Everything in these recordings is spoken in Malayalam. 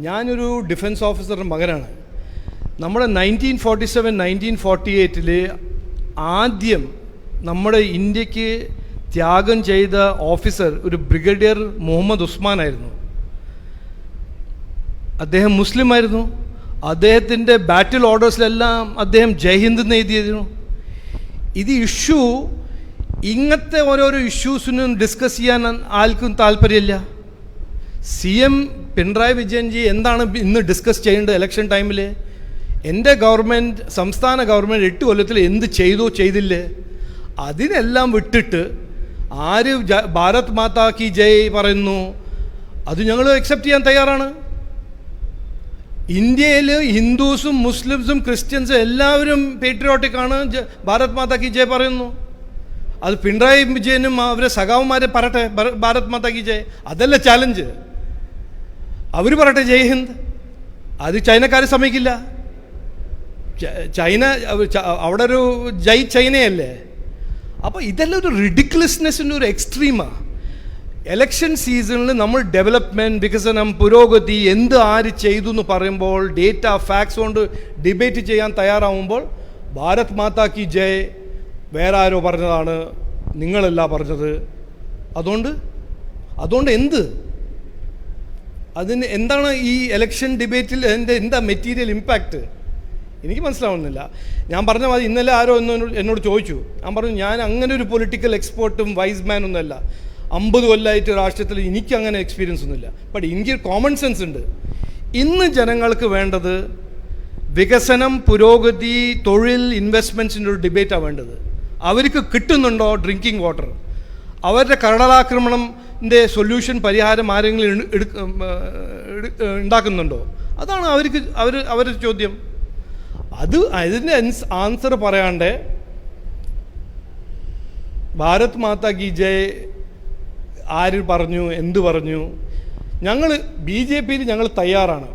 ഞാനൊരു ഡിഫൻസ് ഓഫീസറുടെ മകനാണ്. നമ്മുടെ nineteen forty seven nineteen forty എയ്റ്റിൽ ആദ്യം നമ്മുടെ ഇന്ത്യയ്ക്ക് ത്യാഗം ചെയ്ത ഓഫീസർ ഒരു ബ്രിഗേഡിയർ മുഹമ്മദ് ഉസ്മാൻ ആയിരുന്നു. അദ്ദേഹം മുസ്ലിം ആയിരുന്നു. അദ്ദേഹത്തിന്റെ ബാറ്റിൽ ഓർഡേഴ്സിലെല്ലാം അദ്ദേഹം ജയ്ഹിന്ദ് എന്ന് എഴുതിയിരുന്നു. ഇത് ഇഷ്യൂ ഇങ്ങനത്തെ ഓരോരോ ഇഷ്യൂസിനും ഡിസ്കസ് ചെയ്യാൻ ആർക്കും താല്പര്യമില്ല. സി എം പിണറായി വിജയൻജി എന്താണ് ഇന്ന് ഡിസ്കസ് ചെയ്യേണ്ടത് ഇലക്ഷൻ ടൈമിൽ എന്റെ ഗവൺമെന്റ് സംസ്ഥാന ഗവൺമെന്റ് എട്ട് കൊല്ലത്തിൽ എന്ത് ചെയ്തു ചെയ്തില്ലേ? അതിനെല്ലാം വിട്ടിട്ട് ആര് ഭാരത് മാതാ കി ജയ് പറയുന്നു. അത് ഞങ്ങൾ അക്സെപ്റ്റ് ചെയ്യാൻ തയ്യാറാണ്. ഇന്ത്യയിൽ ഹിന്ദുസും മുസ്ലിംസും ക്രിസ്ത്യൻസും എല്ലാവരും പേട്രിയോട്ടിക്കാണ് ഭാരത് മാതാ കി ജയ് പറയുന്നു. അത് പിണറായി വിജയനും അവരെ സഖാവുമാരെ പറട്ടെ ഭര- ഭാരത് മാതാ കി ജയ്. അതല്ല ചാലഞ്ച് അവർ പറയട്ടെ ജയ് ഹിന്ദ്. അത് ചൈനക്കാർ സമ്മതിക്കില്ല. ചൈന അവിടെ ഒരു ജയ് ചൈനയല്ലേ? അപ്പോൾ ഇതെല്ലാം ഒരു റിഡിക്കുലസ്നെസ്സിന്റെ ഒരു എക്സ്ട്രീമാണ് എലക്ഷൻ സീസണിൽ നമ്മൾ ഡെവലപ്മെന്റ് വികസനം പുരോഗതി എന്ത് ആര് ചെയ്തു എന്ന് പറയുമ്പോൾ ഡേറ്റ ഫാക്സ് കൊണ്ട് ഡിബേറ്റ് ചെയ്യാൻ തയ്യാറാവുമ്പോൾ ഭാരത് മാതാ കി ജയ് വേറെ ആരോ പറഞ്ഞതാണ് നിങ്ങളല്ല പറഞ്ഞത്. അതുകൊണ്ട് അതുകൊണ്ട് എന്ത്? അതിന് എന്താണ് ഈ എലക്ഷൻ ഡിബേറ്റിൽ എന്റെ എന്താ മെറ്റീരിയൽ ഇമ്പാക്റ്റ് എനിക്ക് മനസ്സിലാവുന്നില്ല. ഞാൻ പറഞ്ഞ മതി ഇന്നലെ ആരോ എന്നോട് എന്നോട് ചോദിച്ചു. ഞാൻ പറഞ്ഞു ഞാൻ അങ്ങനെ ഒരു പൊളിറ്റിക്കൽ എക്സ്പേർട്ടും വൈസ് മാൻ ഒന്നുമല്ല. അമ്പത് കൊല്ലമായിട്ട് രാഷ്ട്രീയത്തിൽ എനിക്ക് അങ്ങനെ എക്സ്പീരിയൻസ് ഒന്നുമില്ല. ബട്ട് എനിക്ക് കോമൺ സെൻസ് ഉണ്ട്. ഇന്ന് ജനങ്ങൾക്ക് വേണ്ടത് വികസനം പുരോഗതി തൊഴിൽ ഇൻവെസ്റ്റ്മെന്റ്സിന്റെ ഒരു ഡിബേറ്റാണ് വേണ്ടത്. അവർക്ക് കിട്ടുന്നുണ്ടോ ഡ്രിങ്കിങ് വാട്ടർ അവരുടെ കരടലാക്രമണത്തിന്റെ സൊല്യൂഷൻ പരിഹാരം ആരെങ്കിലും ഉണ്ടാക്കുന്നുണ്ടോ? അതാണ് അവർക്ക് അവർ അവരുടെ ചോദ്യം. അത് അതിന്റെ ആൻസർ പറയാണ്ട് ഭാരത് മാതാ കി ജയ് ആര് പറഞ്ഞു എന്ത് പറഞ്ഞു? ഞങ്ങൾ ബി ജെ പിയിൽ ഞങ്ങൾ തയ്യാറാണ്.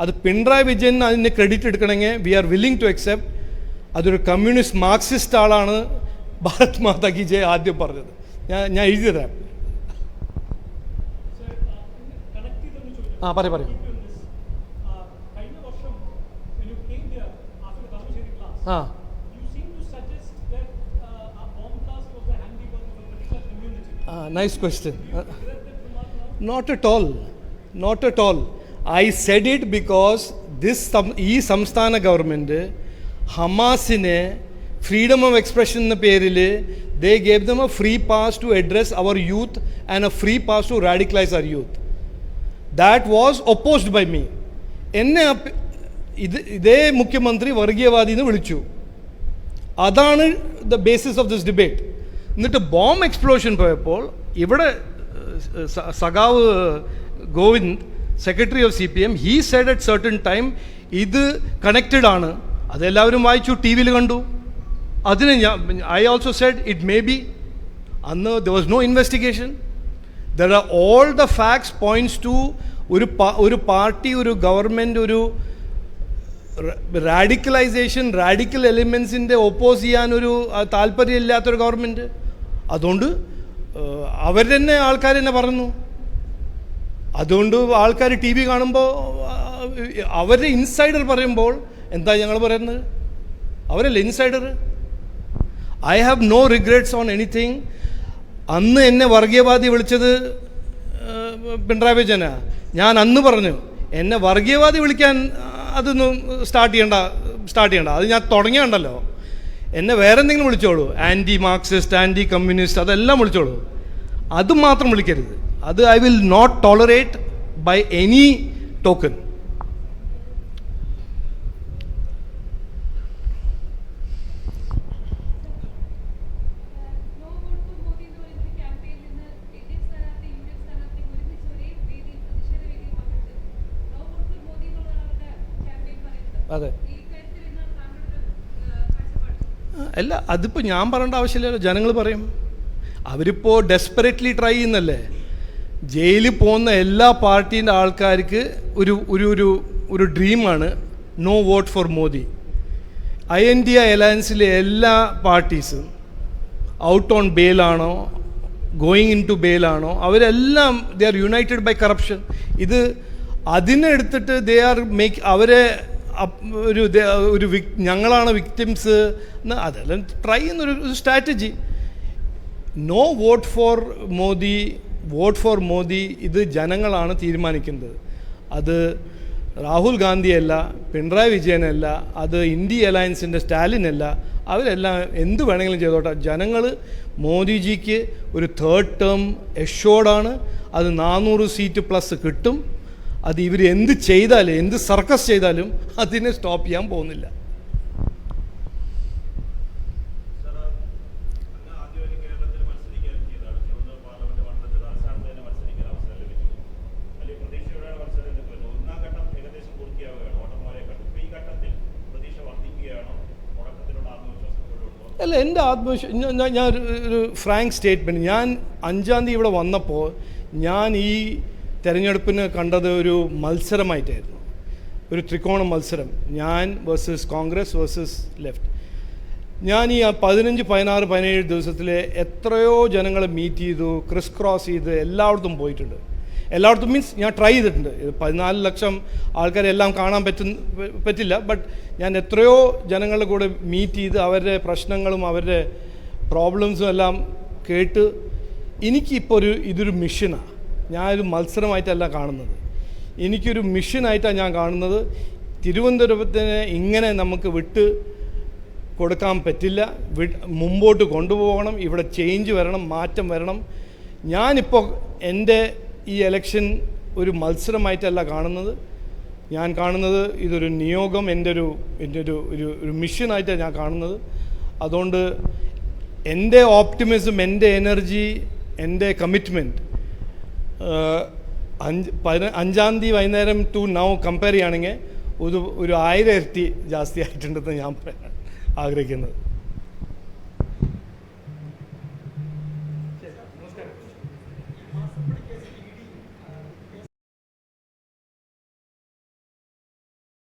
അത് പിണറായി വിജയൻ അതിന് ക്രെഡിറ്റ് എടുക്കണമെങ്കിൽ we are willing to accept അതൊരു കമ്മ്യൂണിസ്റ്റ് മാർക്സിസ്റ്റ് ആളാണ് ഭാരത് മാതാ കി ജയ് ആദ്യം പറഞ്ഞത്. ഞാൻ ഞാൻ എഴുതി തരാം ആ പറയും പറയും ആ uh. ആ nice question? Not at all not at all I said it because this ഈ സംസ്ഥാന ഗവൺമെന്റ് ഹമാസിനെ ഫ്രീഡം ഓഫ് എക്സ്പ്രഷൻ എന്ന പേരിൽ they gave them a free pass to address our youth and a free pass to radicalise our youth that was opposed by me എന്നെ ഇത് ഇതേ മുഖ്യമന്ത്രി വർഗീയവാദി എന്ന് വിളിച്ചു. അതാണ് the basis of this debate എന്നിട്ട് ബോംബ് എക്സ്പ്ലോഷൻ പോയപ്പോൾ ഇവിടെ സഖാവ് Govind secretary of C P M he said at certain time ഇത് കണക്റ്റഡ് ആണ്. അതെല്ലാവരും വായിച്ചു ടി വിയിൽ കണ്ടു. അതിന് ഞാൻ I also said it may be അന്ന് there was no investigation there are all the facts points to ഒരു ഒരു പാർട്ടി ഒരു ഗവൺമെന്റ് ഒരു റാഡിക്കലൈസേഷൻ റാഡിക്കൽ എലിമെൻസിന്റെ ഒപ്പോസ് ചെയ്യാനൊരു താല്പര്യമില്ലാത്തൊരു ഗവൺമെന്റ് അതുകൊണ്ട് അവർ തന്നെ ആൾക്കാർ തന്നെ പറഞ്ഞു. അതുകൊണ്ട് ആൾക്കാർ ടി വി കാണുമ്പോൾ അവരുടെ ഇൻസൈഡർ പറയുമ്പോൾ എന്താ ഞങ്ങൾ പറയുന്നത്? അവരല്ലേ insider I have no regrets on anything അന്ന് എന്നെ വർഗീയവാദി വിളിച്ചത് പിണറായി വിജയനാ. ഞാൻ അന്ന് പറഞ്ഞു എന്നെ വർഗീയവാദി വിളിക്കാൻ അതൊന്നും സ്റ്റാർട്ട് ചെയ്യണ്ട സ്റ്റാർട്ട് ചെയ്യണ്ട. അത് ഞാൻ തുടങ്ങിയുണ്ടല്ലോ. എന്നെ വേറെ എന്തെങ്കിലും വിളിച്ചോളൂ. ആന്റി മാർക്സിസ്റ്റ് ആന്റി കമ്മ്യൂണിസ്റ്റ് അതെല്ലാം വിളിച്ചോളൂ. അത് മാത്രം വിളിക്കരുത്. അത് I will not tolerate by any token no vote for Modi എന്ന് പറയുന്ന ഒരു ക്യാമ്പയിനിൽ നിന്ന് ഇന്ത്യൻ സ്ഥാനാർത്ഥി യു ഡി എഫ് സ്ഥാനാർത്ഥി ഒരുമിച്ച് ഒരേ വേദിയിൽ പ്രതിഷേധ വേദിയിൽ പങ്കെടുത്തു നോ വോട്ട് ഫോർ മോദി എന്നുള്ളതാണ് അവരുടെ ക്യാമ്പയിൻ പറയുന്നത് അതെ. അല്ല അതിപ്പോൾ ഞാൻ പറയേണ്ട ആവശ്യമില്ലല്ലോ. ജനങ്ങൾ പറയും. അവരിപ്പോൾ ഡെസ്പെറേറ്റ്ലി ട്രൈ ചെയ്യുന്നല്ലേ? ജയിലിൽ പോകുന്ന എല്ലാ പാർട്ടീന്റെ ആൾക്കാർക്ക് ഒരു ഒരു ഒരു ഒരു ഡ്രീമാണ് no vote for Modi. I N D അലയൻസിലെ എല്ലാ പാർട്ടീസും ഔട്ട് ഓൺ ബെയിലാണോ ഗോയിങ് ഇൻ ടു ബെയിലാണോ അവരെല്ലാം they are united by corruption ഇത് അതിനെടുത്തിട്ട് ദേ ആർ മേക്ക് അവരെ ഒരു ഒരു ഞങ്ങളാണ് വിക്ടിംസ് അതെല്ലാം ട്രൈ ചെയ്യുന്നൊരു strategy no vote for Modi vote for Modi ഇത് ജനങ്ങളാണ് തീരുമാനിക്കുന്നത്. അത് രാഹുൽ ഗാന്ധിയല്ല പിണറായി വിജയനല്ല അത് ഇന്ത്യ അലയൻസിന്റെ സ്റ്റാലിനല്ല അവരെല്ലാം എന്ത് വേണമെങ്കിലും ചെയ്തോട്ടെ. ജനങ്ങൾ മോദിജിക്ക് ഒരു തേർഡ് ടേം എഷോർഡാണ് അത് നാനൂറ് സീറ്റ് പ്ലസ് കിട്ടും. അത് ഇവർ എന്ത് ചെയ്താലും എന്ത് സർക്കസ് ചെയ്താലും അതിനെ സ്റ്റോപ്പ് ചെയ്യാൻ പോകുന്നില്ല. അല്ല എന്റെ ആത്മവിശ്വാസം ഞാൻ- ഒരു ഫ്രാങ്ക് സ്റ്റേറ്റ്മെന്റ് ഞാൻ അഞ്ചാം തീയതി ഇവിടെ വന്നപ്പോൾ ഞാൻ ഈ തെരഞ്ഞെടുപ്പിന് കണ്ടത് ഒരു മത്സരമായിട്ടായിരുന്നു. ഒരു ത്രികോണ മത്സരം. ഞാൻ വേഴ്സസ് കോൺഗ്രസ് വേഴ്സസ് ലെഫ്റ്റ് ഞാൻ ഈ പതിനഞ്ച് പതിനാറ് പതിനേഴ് ദിവസത്തിൽ എത്രയോ ജനങ്ങളെ മീറ്റ് ചെയ്തു ക്രിസ് ക്രോസ് ചെയ്ത് എല്ലായിടത്തും പോയിട്ടുണ്ട്. എല്ലായിടത്തും മീൻസ് ഞാൻ ട്രൈ ചെയ്തിട്ടുണ്ട്. പതിനാല് ലക്ഷം ആൾക്കാരെ എല്ലാം കാണാൻ പറ്റുന്ന പറ്റില്ല. ബട്ട് ഞാൻ എത്രയോ ജനങ്ങളുടെ കൂടെ മീറ്റ് ചെയ്ത് അവരുടെ പ്രശ്നങ്ങളും അവരുടെ പ്രോബ്ലംസും എല്ലാം കേട്ട് എനിക്കിപ്പോൾ ഒരു ഇതൊരു മിഷനാണ് ഞാനൊരു മത്സരമായിട്ടല്ല കാണുന്നത്. എനിക്കൊരു മിഷനായിട്ടാണ് ഞാൻ കാണുന്നത്. തിരുവനന്തപുരത്തിന് ഇങ്ങനെ നമുക്ക് വിട്ട് കൊടുക്കാൻ പറ്റില്ല. മുമ്പോട്ട് കൊണ്ടുപോകണം. ഇവിടെ ചേഞ്ച് വരണം മാറ്റം വരണം. ഞാനിപ്പോൾ എന്റെ ഈ എലക്ഷൻ ഒരു മത്സരമായിട്ടല്ല കാണുന്നത്. ഞാൻ കാണുന്നത് ഇതൊരു നിയോഗം എന്റെ ഒരു എന്റെ ഒരു ഒരു ഒരു മിഷനായിട്ടാണ് ഞാൻ കാണുന്നത്. അതുകൊണ്ട് എന്റെ ഓപ്റ്റിമിസം എന്റെ എനർജി എന്റെ കമ്മിറ്റ്മെന്റ് അഞ്ച് പതിന അഞ്ചാം തീയതി വൈകുന്നേരം ടു നൗ കമ്പയർ ചെയ്യുകയാണെങ്കിൽ ഒരു ഒരു ആയിരം ഇരട്ടി ജാസ്തി ആയിട്ടുണ്ടെന്ന് ഞാൻ പറയാൻ ആഗ്രഹിക്കുന്നത്.